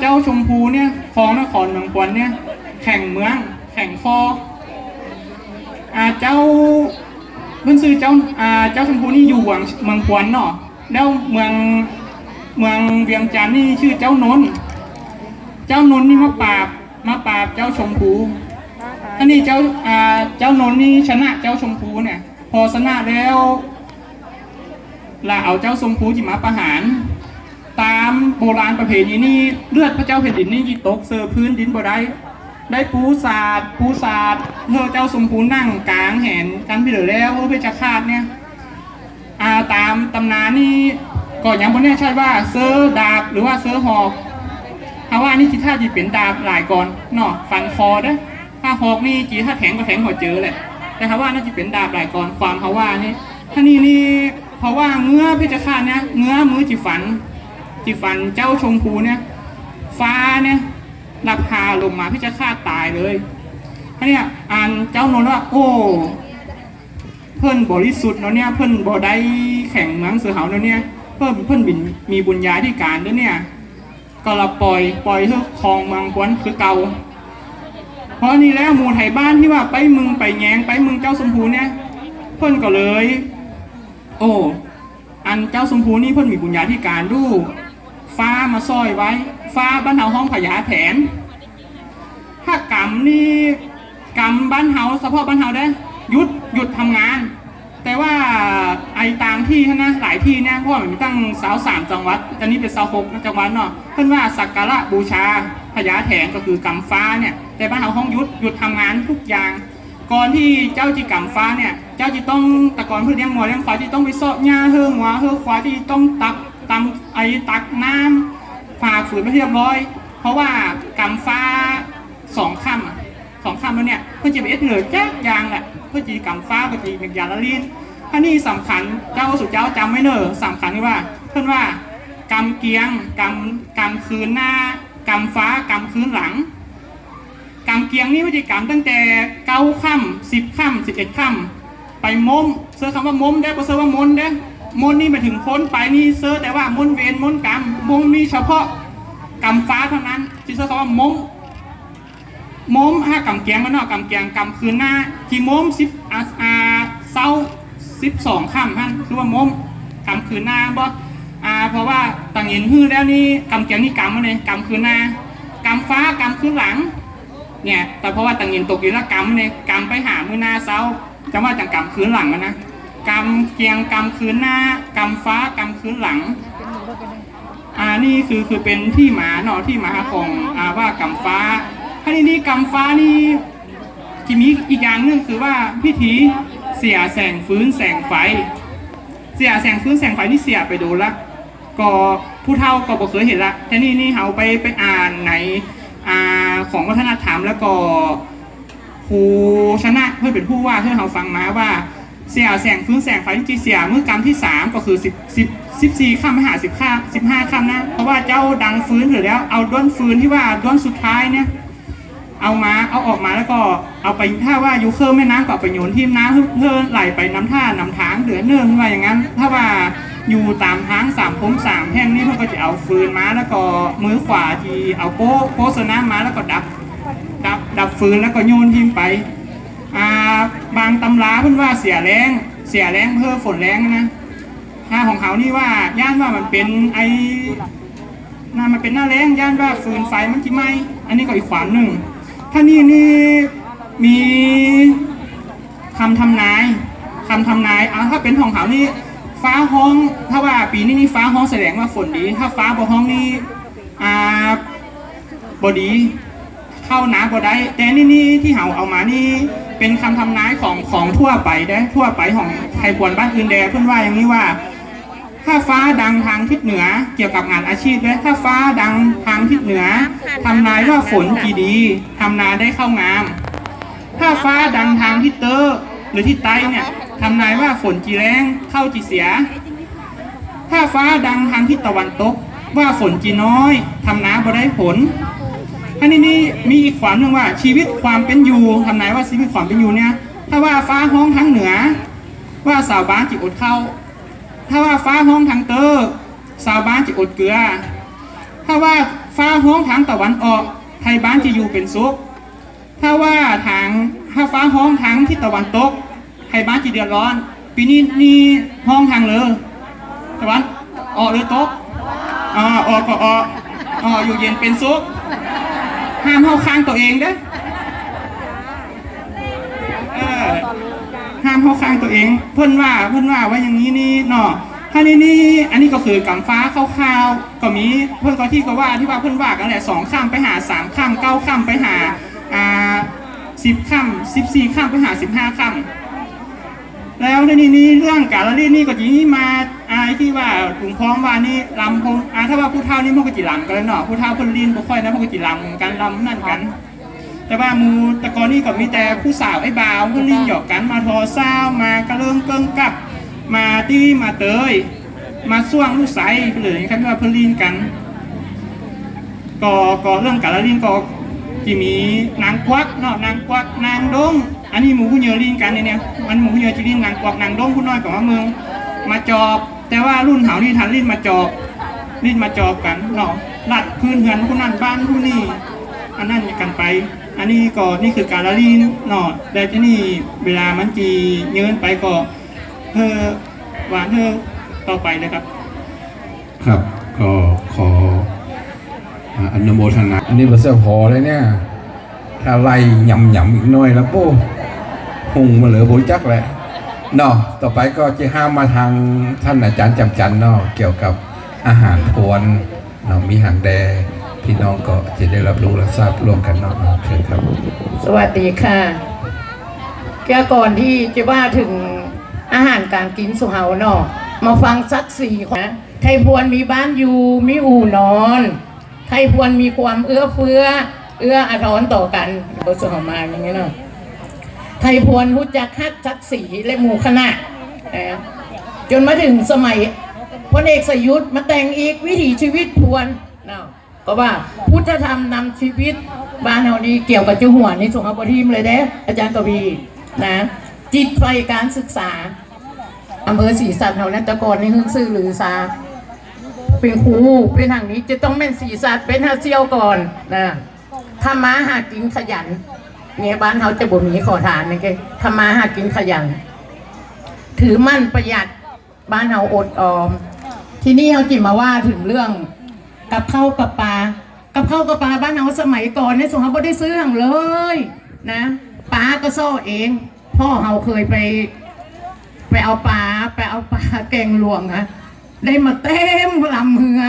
เจ้าชมพูเนี่ยคลองนครเมืองกวนเนี่ย แข่งเมือง แข่งคออ่าเจ้าเพิ่นซื้อเจ้าอ่าเจ้าชมพูนี่อยู่เมืองเมืองกวนเนาะแล้วเมืองเมืองเวียงจันทน์นี่ชื่อเจ้านนเจ้านนนี่มาปราบมาปราบเจ้าชมพูอันนี้เจ้าอ่าเจ้านนนี่ชนะเจ้าชมพูเนี่ย พอชนะแล้วลาเอาเจ้าชมพูจิมาประหาร ตามโบราณประเพณีนี่เลือดพระเจ้าแผ่นดินนี่จิตกเซอร์พื้นดินบ่ได้ได้ปูศาสตร์ปูศาสตร์เธอเจ้าชมพูนั่งกลางแหนกันไปเหลือแล้วเพชฌฆาตเนี่ยอาตามตำนานนี่ก็ยังบ่แน่ใช่ว่าเซอร์ดาบหรือว่าเซอร์หอกถ้าว่านี่จีท่าจีเป็นดาบหลายก่อนเนาะฟันคอเด้ถ้าหอกนี่จีถ้าแทงก็แทงหัวเจอแหละแต่ถ้าว่าน่าจะเป็นดาบหลายก่อนความเขาว่านี่ถ้านี่นี่เพราะว่าเงื้อเพชฌฆาตเนี่ยเงื้อมือจีฝัน จีฝันเจ้าชมพูเนี่ย ฟ้าเนี่ยรับพาลงมาเพชฌฆาตายเลยอันเนี้ยอ่านเจ้านนว่า โอ้ เพิ่นบริสุทธิ์เนาะเนี่ยเพิ่นบ่ได้แข่งเมืองเสือเหาเนาะเนี่ยเพิ่นเพิ่นบินมีบุญญาธิการเด้อเนี่ย ก็ละปล่อยปล่อยเฮาคลองเมืองกวนคือเก่าเพราะนี่แล้วหมู่ไทยบ้านที่ว่าไปมึงไปแยงไปมึงเจ้าสมพูเนี่ยเพิ่นก็เลย โอ้อันเจ้าสมพูนี่เพิ่นมีบุญญาธิการดู ฟ้ามาซอยไว้ ฟ้าบ้านเฮาห้องพญาแถนถ้ากรรมนี่กรรมบ้านเฮาเฉพาะบ้านเฮาได้หยุดหยุดทำงาน แต่ว่าไอ้ต่างที่นะหลายที่เนี่ยเพราะว่ามันมีตั้งสาวสามจังหวัดตอนนี้เป็นสาวหกจังหวัดเนาะเพิ่นว่าสักการะบูชาพญาแถนก็คือกรรมฟ้าเนี่ยแต่บ้านเฮาห้องหยุดหยุดทำงานทุกอย่างก่อนที่เจ้าจีกรรมฟ้าเนี่ย เจ้าจีต้องแตะกอนเพื่อเลี้ยงงัวเลี้ยงควายที่ต้องไปเสาะหญ้าเฮืองัวเฮือควายที่ต้องตัก ตำไอ้ตักน้ำฝ่าฝืนไม่เรียบร้อย เพราะว่ากำฟ้าสองค่ำอะสองค่ำแล้วเนี่ยเพื่อจะไปเอ็ดเหลือแจ๊กยางแหละเพื่อจะกำฟ้าเพื่อจะเป็นยาละลีนท่านี่สำคัญเจ้าสุดเจ้าจำไว้เนอะสำคัญที่ว่า เพื่อนว่ากำเกียงกำกำคืนหน้ากำฟ้ากำคืนหลังกำเกียงนี่วิธีกรรมตั้งแต่เก้าค่ำสิบค่ำสิบเอ็ดค่ำไปม้มเสื้อคำว่าม้มได้ก็เสื้อว่ามนได้ มนนี่มาถึงพ้นไปนี่เสื้อแต่ว่ามนเวนมนกรรมมงมีเฉพาะกำฟ้าเท่านั้นที่เสื้อเขาว่ามงมมห้ากำเกียงมันนาะกำเกียงกำคืนหน้ากี่มมสิบอาอาเศร้าสิบสองค่ำท่านคือว่ามมกำคืนหน้าบ่อ่าเพราะว่าต่างเห็นฮื้อแล้วนี่กำเกียงนี่กำมเลยกำคืนหน้ากำฟ้ากำคืนหลังเนี่ยแต่เพราะว่าต่างเห็นตกอยู่แล้วกำเนี่ยกำไปหามือหน้าเศร้าจะว่าจังกำคืนหลังอะนะ กำเกียงกำคืนหน้ากำฟ้ากำคืนหลังอ่านี่คือคือเป็นที่หมาเนาะที่หมาของอ่าว่ากำฟ้าถ้านี่นี่กำฟ้านี่ที่มีอีกอย่างหนึงคือว่าพิธีเสียแสงฟื้นแสงไฟ เสียแสงฟื้นแสงไฟนี่เสียไปดนละก็ผู้เฒ่าก็บอกเคยเห็นละแต่นี่นี่เขาไปไปอ่านในอ่าของวัฒนธรรมแล้วก็ครูชนะเพื่อเป็นผู้ว่าเพื่อเขาฟังมาว่า เสี่ยแสงฟื้นแสงไฟที่เสียมือกรรมที่สามก็คือสิบสิบสิบสี่ค่ำหาสิบค่ำสิบห้าค่ำนะ เพราะว่าเจ้าดังฟื้นถือแล้วเอาด้วนฟื้นที่ว่าด้วนสุดท้ายเนี่ยเอามาเอาออกมาแล้วก็เอาไปถ้าว่าอยู่เครื่องแม่น้ำก็ไปโยนที่น้ำเพื่อไหลไปน้ำท่าน้ำทางเหลือเนื่องว่าอย่างนั้น ถ้าว่าอยู่ตามทางสามพงสามแห่งนี้เพื่อก็จะเอาฟืนมาแล้วก็มือขวาที่เอาโป๊ะโป๊ะสน้ำมาแล้วก็ดับดับดับฟืนแล้วก็โยนทิ้งไป อ่าบางตำราเพิ่นว่าเสียแรงเสียแรงเพิ่มฝนแรงนะถ้าของเขานี่ว่าย่านว่ามันเป็นไอหน่ามันเป็นหน้าแรงย่านว่าฟืนไฟมันที่ไหมอันนี้ก็อีกขวานหนึ่งถ้านี่นี่มีคำทำนายคำทำนายอ่าถ้าเป็นของเขานี่ฟ้าห้อง ถ้าว่าปีนี้นี่ฟ้าห้องแสดงว่าฝนดี ถ้าฟ้าบ่ห้องนี่อ่าบดี เข้าหนาบ่ได้ แต่นี่นี่ที่เขาเอามานี่ เป็นคำทำนายของของทั่วไปได้ทั่วไปของไทยควรบ้านอื่นแดเพื่อนว่าอย่างนี้ว่า ถ้าฟ้าดังทางทิศเหนือเกี่ยวกับงานอาชีพนะถ้าฟ้าดังทางทิศเหนือทำนายว่าฝนจีดีทำนาได้เข้างาม ถ้าฟ้าดังทางทิศเตอร์หรือทิศใต้เนี่ยทำนายว่าฝนจีแรงเข้าจีเสีย ถ้าฟ้าดังทางทิศตะวันตก ว่าฝนจีน้อยทำนาบ่ได้ผล อันนี้นี่มีอีกความหนึ่งว่าชีวิตความเป็นอยู่ทำนายว่าชีวิตความเป็นอยู่เนี่ยถ้าว่าฟ้าห้องทั้งเหนือ ว่าสาวบ้านจิอดเข้าถ้าว่าฟ้าห้องทางเตอร์สาวบ้านจิอดเกลือ ถ้าว่าฟ้าฟ้าห้องทางตะวันออกไทยบ้านจะอยู่เป็นสุขถ้าว่าทางถ้าฟ้าห้องทางที่ตะวันตกไทยบ้านจะเดือดร้อน ปีนี้นี่ห้องทางเลยตะวันออกหรือตกอ่าออกก็ออกอ่าอยู่เย็นเป็นสุข ห้ามเข้าข้างตัวเองเด้อห้ามเข้าข้างตัวเอง เพื่อนว่าเพื่อนว่าว่าอย่างนี้นี่เนาะถ้านี่นี่อันนี้ก็คือกำฟ้าข้าวๆก็มีเพื่อนก็ที่ก็ว่าที่ว่าเพื่อนว่ากันแหละสองข้ามไปหาสามข้ามเก้าข้ามไปหาอ่าสิบข้ามสิบสี่ข้ามไปหาสิบห้าข้าม แล้วในนี้นี่เรื่องการละเล่นนี่ก็จีนี่มาอายที่ว่าถุงพร้อมว่านี่ลำพงอาถ้าว่าผู้เฒ่านี่มันก็จีลำกันแล้วเนาะผู้เฒ่าเพิ่นลินบ่ค่อยนะมันก็จีลำกันลำนั่นกัน แต่ว่ามูแตะกอนนี่ก็มีแต่ผู้สาวไอ้บ่าวเพื่อนลินหยอกกันมาทอเศร้ามากระเลิงเกิงกับ มาที่มาเตย มาส่วงลูกไสหรือครับว่าเพลินกันก็ก็เรื่องการละลินก็ที่มีนางควักเนาะนางควักนางดง อันนี้หมูผู้เหยอลินกันเนี่ย มันหมูผู้เหยอจะลินนางควักนางด้งผู้น้อยของว่าเมือง มาจอบ แต่ว่ารุ่นเหานี่ทันลินมาจอบลินมาจอบกันเนาะลัดพื้นเหือนผู้นั้นบ้านผู้นี่อันนั้นกันไป อันนี้ก็นี่คือการละลีนเนาะแต่ที่นี่เวลามันจีเยินไปก็เธอหวานเธอต่อไปเลยครับ ครับก็ขออนุโมทนา อันนี้เราเสียพอเลยเนี่ย ถ้าไล่ยำยำอีกหน่อยแล้วโป้ หุงมาเหลือโบจักแหละเนาะต่อไปก็จะห้ามมาทางท่านอาจารย์จำจันเนาะเกี่ยวกับอาหารพวนเนาะมีหางแดงพี่น้องก็จะได้รับรู้และทราบร่วมกันเนาะเชิญครับ สวัสดีค่ะแกก่อนที่จะว่าถึงอาหารการกินสุเหาเนาะมาฟังสักสี่คนนะไทยพวนมีบ้านอยู่มีอู่นอน ไทยพวนมีความเอื้อเฟื้อ เอื้ออาทรต่อกันโดยสุเหามาอย่างนี้เนาะ ไทยพวนรู้จักฮักจักสีและหมู่คณะจนมาถึงสมัยพลเอกสยุทธ์มาแต่งอีกวิถีชีวิตพวนเนาะก็ว่าพุทธธรรมนำชีวิตบ้านเฮานี้เกี่ยวกับจ้าหัวนี่ส่งเอาบทีมเลยเด้อาจารย์กวีนะจิตไฟการศึกษาอำเภอศรีสัตว์เฮานั้นตะกอนนี่ฮึ่งซื่อหรือซาเป็นครูเป็นทางนี้จะต้องเป็นศรีสัตว์เป็นฮาเซียวก่อนนะทำมาหากินขยัน เนี่ยบ้านเฮาจะบ่มีขอทานนี่แกทำมาหากินขยัน ถือมั่นประหยัดบ้านเฮาอดออม ทีนี้เฮาจิมาว่าถึงเรื่องกับข้าวกับปลากับข้าวกับปลาบ้านเราสมัยก่อนเนี่ยสงเขาไม่ได้ซื้อหังเลย นะปลาก็ซ่อเอง พ่อเราเคยไป ไปเอาปลาไปเอาปลาแกงหลวงอะได้มาเต็มลำเหือ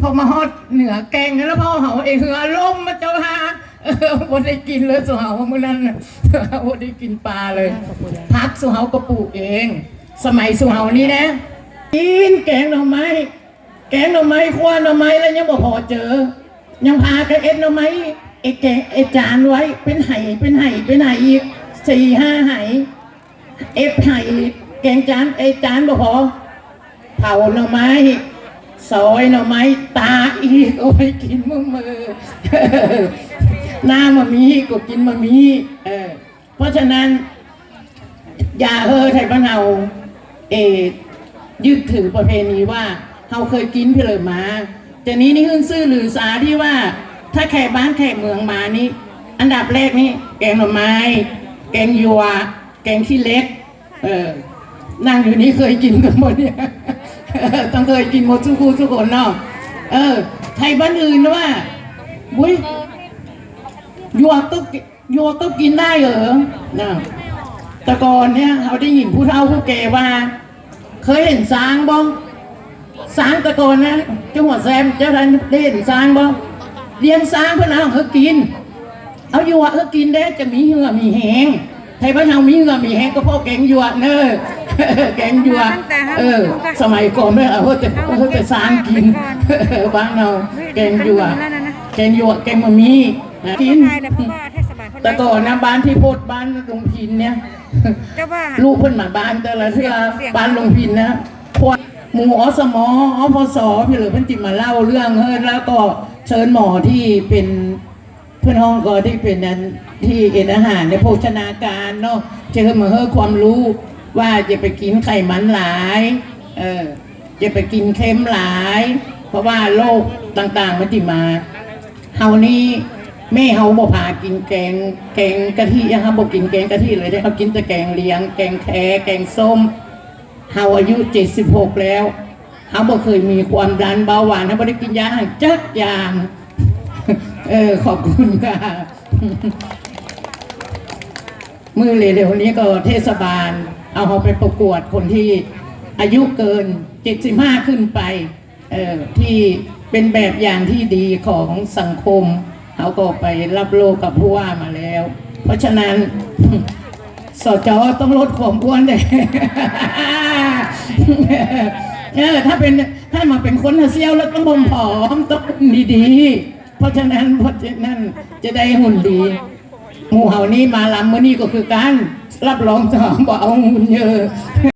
พอมาฮอดเหนือแกงแล้วพ่อเขาเอเหือล่มมาเจ้าฮา บ่ได้กินเลยสุเหาเมื่อนั้นน่ะบ่ได้กินปลาเลย พักสุเหาก็ปลูกเอง สมัยสุเหานี้นะ กินแกงหน่อไม้ แกงหน่อไม้คว้าหน่อไม้แล้วยังบ่พอเจอ ยังพากันเอ็ดหน่อไม้ไอ้แกงไอ้จานไว้เป็นไห่เป็นไห่เป็นไห่อีกสี่ห้าไห่เอ็ดไห่แกงจานไอ้จานบ่พอเผาหน่อไม้ซอยหน่อไม้ตาอีกเอาไปกินมือมือ หน้ามามีก็กินมามีเออเพราะฉะนั้น อย่าเฮอไทยบ้านเราเอยึดถือประเพณีว่าเขาเคยกินเพลิมาแต่นี้นี่ขึ้นซื่อหรือสาที่ว่า ถ้าแขกบ้านแขกเมืองมานี่ อันดับแรกนี่ แกงหน่อไม้ แกงยัว แกงขี้เล็ก เออนั่งอยู่นี่เคยกินกันหมดเนี่ยต้องเคยกินหมดทุกคู่ทุกคนเนาะเออไทยบ้านอื่นว่าบุ้ย ยัวก็กิยัวก็กินได้เหรอนะแต่ก่อนเนี่ยเราได้ยินผู้เฒ่าผู้แก่ว่า เคยเห็นช้างบ้องช้างแตะกอนนะจังหวัดแซมเจ้าท่านได้เห็นช้างบ้องเลี้ยงช้างเพื่อนเอาเขากิน เอายัวเขากินได้จะมีเหือมีแหงไทยบ้านเรามีเหือมีแหงก็เพราะแกงยัวเนอะแกงยัวเออ สมัยก่อนไม่เอาแต่เอาแต่ช้างกินบ้านเราแกงยัวแกงยัวแกงมะมี นะกินใช่แล้วเพราะว่าเทศบาลเขาแต่ก่อนนะบ้านที่โพดบ้านลุงพินเนี่ยเจ้าว่าลูกเพิ่นมาบ้านแต่ละเทื่อบ้านลุงพินนะพวกหมู่อสมออพสพี่เหลือเพิ่นจิมาเล่าเรื่องเฮ้ยแล้วก็เชิญหมอที่เป็นเพื่อนห้องก็ที่เป็นนั้นที่เอ็นอาหารในโภชนาการเนาะเจอมาเฮ้ยความรู้ว่าจะไปกินไขมันหลายเออจะไปกินเค็มหลาย เพราะว่าโรคต่างๆมันจิมาเฮานี่ แม่เฮาบ่พากินแกง แกงกะทิอะครับบ่กินแกงกะทิเลยได้เขากินแต่แกงเลียง แกงแคแกงส้มเฮาอายุ76แล้วเฮาบ่เคยมีความดันเบาหวานเฮาบ่ได้กินยาจักอย่างเออขอบคุณค่ะมือเร็วๆนี้ก็เทศบาล เอาเขาไปประกวดคนที่อายุเกิน 75 ขึ้นไป เออที่เป็นแบบอย่างที่ดีของสังคม เขาก็ไปรับโลกกับผู้ว่ามาแล้ว เพราะฉะนั้นสจต้องลดความอ้วนเลยเออถ้าเป็นถ้ามาเป็นคนเซียวแล้วต้องผอมต้องดีๆ เพราะฉะนั้นเพราะฉะนั้นจะได้หุ่นดีหมู่เฮานี่มาลำเมื่อนี้ก็คือการรับรองจะบอกเอาหุ่นเยอะ